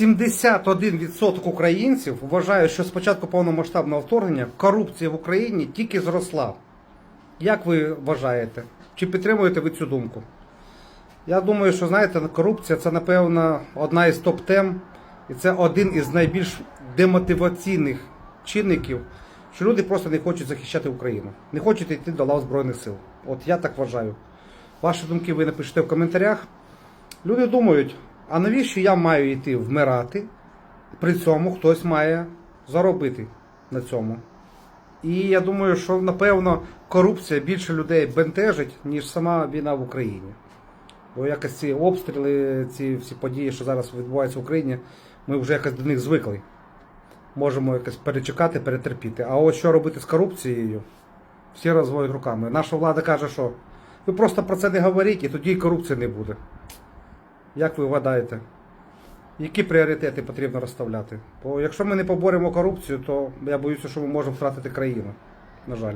71% українців вважають, що з початку повномасштабного вторгнення корупція в Україні тільки зросла. Як ви вважаєте? Чи підтримуєте ви цю думку? Я думаю, що знаєте, корупція це, напевно, одна із топ-тем, і це один із найбільш демотиваційних чинників, що люди просто не хочуть захищати Україну, не хочуть йти до лав Збройних сил. От я так вважаю. Ваші думки ви напишете в коментарях. Люди думають, а навіщо я маю йти вмирати? При цьому хтось має заробити на цьому. І я думаю, що напевно корупція більше людей бентежить, ніж сама війна в Україні. Бо якось ці обстріли, ці всі події, що зараз відбуваються в Україні, ми вже якось до них звикли. Можемо якось перечекати, перетерпіти. А от що робити з корупцією, всі розводять руками. Наша влада каже, що ви просто про це не говоріть, і тоді і корупції не буде. Як ви вгадаєте? Які пріоритети потрібно розставляти? Бо якщо ми не поборемо корупцію, то я боюся, що ми можемо втратити країну. На жаль.